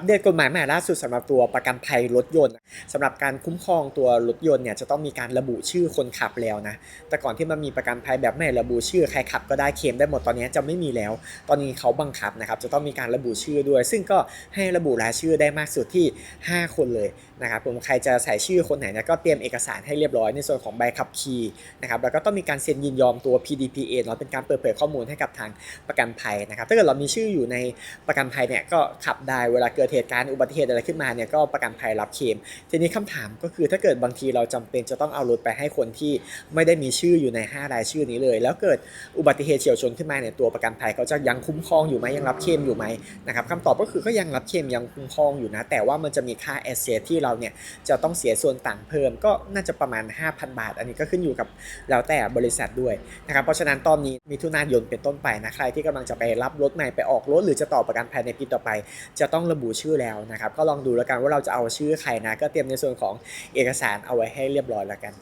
อัปเดตกฎหมายใหม่ล่าสุดสำหรับตัวประกันภัยรถยนต์สำหรับการคุ้มครองตัวรถยนต์เนี่ยจะต้องมีการระบุชื่อคนขับแล้วนะ แต่ก่อนที่มันมีประกันภัยแบบไม่ระบุชื่อใครขับก็ได้เคลมได้หมดตอนนี้จะไม่มีแล้ว ตอนนี้เขาบังคับนะครับจะต้องมีการระบุชื่อด้วย ซึ่งก็ให้ระบุรายชื่อได้มากสุดที่ 5 คนเลยนะครับผมใครจะใส่ชื่อคนไหนเนี่ยก็เตรียมเอกสารให้เรียบร้อยในส่วนของใบขับขี่นะครับแล้วก็ต้องมีการเซ็นยินยอมตัว PDPA เนาะเป็นการเปิดเผยข้อมูลให้กับทางประกันภัยนะครับถ้าเกิดเรามีชื่ออยู่ในประกันภัยเนี่ยก็ขับได้เวลาเกิดเหตุการณ์อุบัติเหตุอะไรขึ้นมาเนี่ยก็ประกันภัยรับเคลมทีนี้คำถามก็คือถ้าเกิดบางทีเราจำเป็นจะต้องเอารถไปให้คนที่ไม่ได้มีชื่ออยู่ใน 5 รายชื่อนี้เลย แล้วเกิดอุบัติเหตุเฉียวชนขึ้นมาเนี่ยตัวประกันภัยเขาจะยังคุ้มครองอยู่ไหมยังรับเคลมอยู่ไหมนะครับคำตอบก็คือก็ยังรับเคลมยังคุ้มครองอยู่นะ แต่ว่ามันจะมีค่าแอสเซทที่เราเนี่ยจะต้องเสียส่วนต่างเพิ่มก็น่าจะประมาณ 5,000 บาท อันนี้ก็ขึ้นอยู่กับแล้วแต่บริษัทด้วยนะครับเพราะฉะนั้นตอนนี้มีทุนายนเป็นต้นไปนะใครที่กำลังจะไปรับรถใหม่ไปออกรถหรือจะต่อประกันภัยในปีต่อไป จะต้องระบุชื่อแล้วนะครับ ก็ลองดูแล้วกันว่าเราจะเอาชื่อใครนะ ก็เตรียมในส่วนของเอกสารเอาไว้ให้เรียบร้อยแล้วกัน